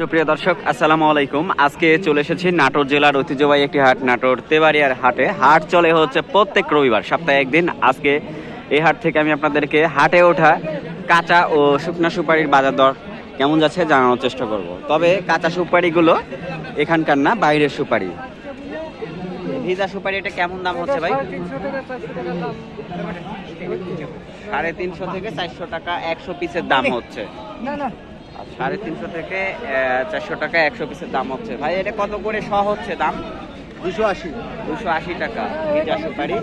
সুপ্রিয় দর্শক, আসসালামু আলাইকুম। আজকে চলে এসেছি নাটোর জেলার ঐতিহ্যবাহী একটি হাট, নাটোর তেবাড়িয়ার হাটে। হাট চলে হচ্ছে প্রত্যেক রবিবার, সপ্তাহে একদিন। আজকে এই হাট থেকে আমি আপনাদেরকে হাটে ওঠা কাঁচা ও শুকনা সুপারির বাজার দর কেমন যাচ্ছে জানানোর চেষ্টা করব। তবে কাঁচা সুপারিগুলো এখানকার না, বাইরের সুপারি। ভিজা সুপারি, এটা কেমন দাম হচ্ছে ভাই? সাড়ে তিনশো থেকে চারশো টাকা, একশো পিসের দাম হচ্ছে। আর সাড়ে তিনশো থেকে চারশো টাকা একশো পিসের দাম হচ্ছে। ভাই এটা কত করে শ হচ্ছে দাম? দুশো আশি। দুশো আশি টাকা ভিজা সুপারি।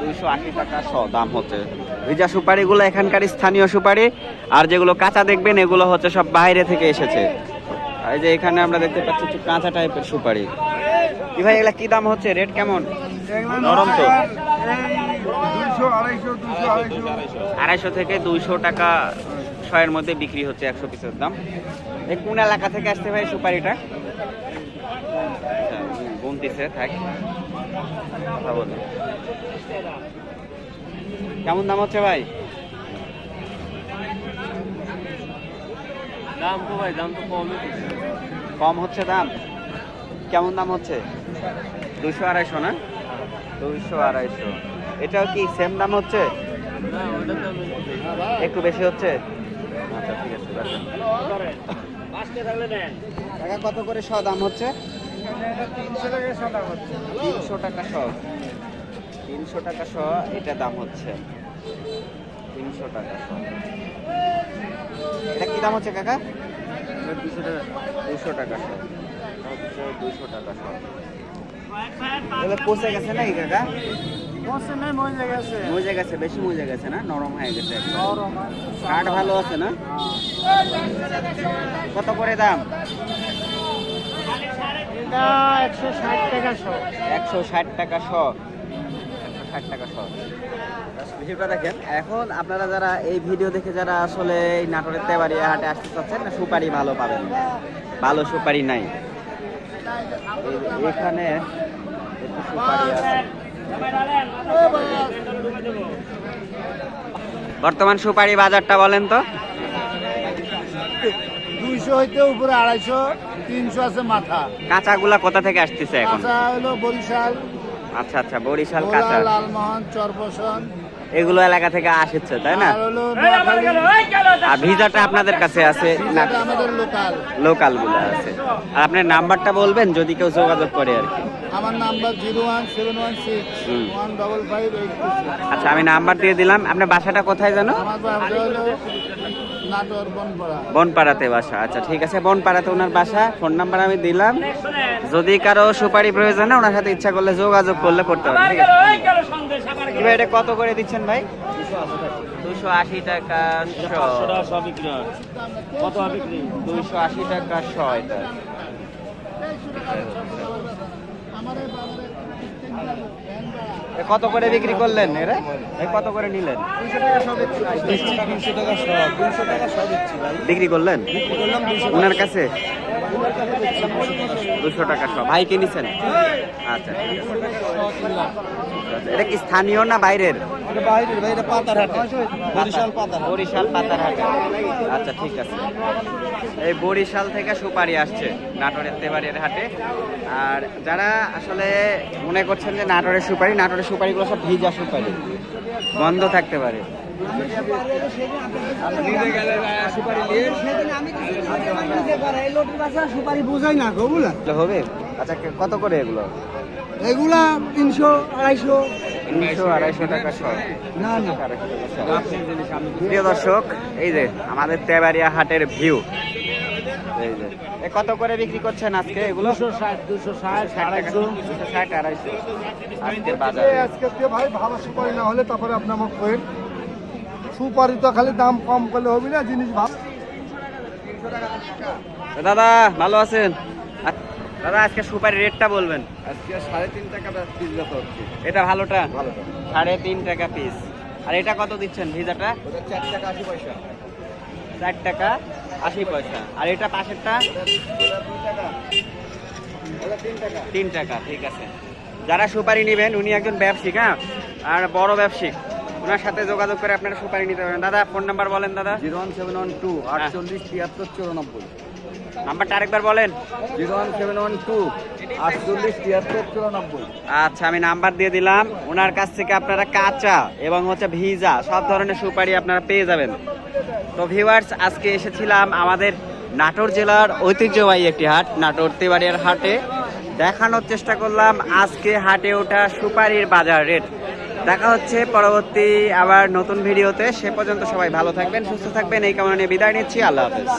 দুইশো আশি টাকা শ দাম হচ্ছে। ভিজা সুপারিগুলো এখানকার স্থানীয় সুপারি। আর যেগুলো কাঁচা দেখবেন এগুলো হচ্ছে সব বাইরে থেকে এসেছে। এই যে এখানে আমরা দেখতে পাচ্ছি একটু কাঁচা টাইপের সুপারি। কি ভাই এগুলা কি দাম হচ্ছে? রেট কেমন? নরম তো। আড়াইশো থেকে দুইশো টাকা ছয়ের মধ্যে বিক্রি হচ্ছে একশো পিসের দাম। এই কোন এলাকা থেকে আসছে ভাই সুপারিটা? আচ্ছা, গুনতিছে থাক। কথা বলে। কেমন দাম হচ্ছে ভাই? দাম তো ভাই দাম তো কমই কম হচ্ছে দাম? কেমন দাম হচ্ছে? দুশো আড়াইশো না? দুইশো আড়াইশো। এটাও কি সেম দাম হচ্ছে? একটু বেশি হচ্ছে? আচ্ছা ঠিক আছে। টাকা কত করে শ দাম হচ্ছে? তিনশো টাকা শ তিনশো টাকা শ এটা দাম হচ্ছে। তিনশো টাকা শ এটা কি দাম হচ্ছে কাকা? দুশো টাকা। দুশো টাকা শ হচ্ছে দুশো টাকা শ পচে গেছে নাকি কাকা? মজা গেছে। বেশি মজে গেছে না? নরম হয়ে গেছে নরম কাঠ ভালো আছে না? কত করে দাম? একশো ষাট টাকা শো। ষাট টাকা শ। ভিডিওটা দেখেন। এখন আপনারা যারা এই ভিডিও দেখে যারা আসলে এই নাটোরের তেবাড়ি হাটে আসতে চাচ্ছেন না সুপারি ভালো পাবেন। ভালো সুপারি নাই। এখানে সুপারি আছে। বর্তমান সুপারি বাজারটা বলেন তো। দুইশো হইতে উপরে আড়াইশো তিনশো আছে মাথা। কাঁচাগুলা কোথা থেকে আসতেছে এখন? কাঁচা হলো বরিশাল। আচ্ছা আচ্ছা বরিশাল কাঁচা। লালমোহন চরপশন এগুলো এলাকা থেকে আসছে তাই না? আর ভিসাটা আপনাদের কাছে আছে লোকালগুলো আছে। আর আপনার নাম্বারটা বলবেন যদি কেউ যোগাযোগ করে আর কি। আমার number zero one seven one six one double five eight আচ্ছা আমি নাম্বার দিয়ে দিলাম। আপনার বাসাটা কোথায় জানো বনপাড়াতে বাসা। আচ্ছা ঠিক আছে বনপাড়াতে ওনার বাসা। ফোন নাম্বার আমি দিলাম। যদি কারও সুপারি প্রয়োজন হয় ওনার সাথে ইচ্ছা করলে যোগাযোগ করলে করতে পারবেন ঠিক আছে? ভাই এটা কত করে দিচ্ছেন ভাই? দুশো আশি টাকা কত বিক্রি? আশি টাকা শ এটা এ কত করে বিক্রি করলেন এরা? এই কত করে নিলেন? বিক্রি করলেন? ওনার কাছে? দুশো টাকা সব। ভাই কিনেছেন আচ্ছা এটা কি স্থানীয় না বাইরের? বরিশাল পাতার হাট। পাতারহাটে। আচ্ছা ঠিক আছে। এই বরিশাল থেকে সুপারি আসছে নাটোরের তেবাড়ির হাটে। আর যারা আসলে মনে করছেন যে নাটোরের সুপারি নাটোরের সুপারিগুলো সব ভিজা সুপারি। বন্ধ থাকতে পারে। হবে? আচ্ছা কত করে এগুলো? এগুলা তিনশো আড়াইশো। তিনশো আড়াইশো টাকা প্রিয় দর্শক এই যে আমাদের তেবাড়িয়া হাটের ভিউ। এই যে। এ কত করে বিক্রি করছেন আজকে এগুলো? দুশো ষাট দুশো ষাট আড়াইশো। দুশো ষাট আড়াইশো। আজকের বাজার। আজকে দিয়ে ভাই ভালো সুপারি না হলে তারপরে আপনি করেন সুপারি তো খালি দাম কম করলে হবে না জিনিস ভালো। দাদা ভালো আছেন? দাদা আজকে সুপারি রেটটা বলবেন। আজকে সাড়ে তিন টাকা পিস হচ্ছে। এটা ভালোটা? ভালো সাড়ে তিন টাকা পিস আর এটা কত দিচ্ছেন ভিজাটা? চার টাকা আশি পয়সা। চার টাকা। আশি পয়সা। আর এটা পাশেরটা? তিন টাকা, ঠিক আছে। যারা সুপারি নেবেন, উনি একজন ব্যবসায়িক হ্যাঁ? আর বড় ব্যবসায়িক। ওনার সাথে যোগাযোগ করে আপনারা সুপারি নিতে পারেন। দাদা, ফোন নাম্বার বলেন, দাদা। Zero one seven one two, আটচল্লিশ, তিয়াত্তর, চুরানব্বই। নাম্বারটা আরেকবার বলেন। Zero one seven one two আটচল্লিশ তিয়াত্তর চুরানব্বই। আচ্ছা আমি নাম্বার দিয়ে দিলাম। ওনার কাছ থেকে আপনারা কাঁচা এবং হচ্ছে ভিজা সব ধরনের সুপারি আপনারা পেয়ে যাবেন। তো ভিউয়ার্স আজকে এসেছিলাম আমাদের নাটোর জেলার ঐতিহ্যবাহী একটি হাট নাটোর তেবাড়িয়ার হাটে। দেখানোর চেষ্টা করলাম আজকে হাটে ওঠা সুপারির বাজার রেট। দেখা হচ্ছে পরবর্তী আবার নতুন ভিডিওতে। সে পর্যন্ত সবাই ভালো থাকবেন সুস্থ থাকবেন। এই কামনা নিয়ে বিদায় নিচ্ছি। আল্লাহ হাফেজ।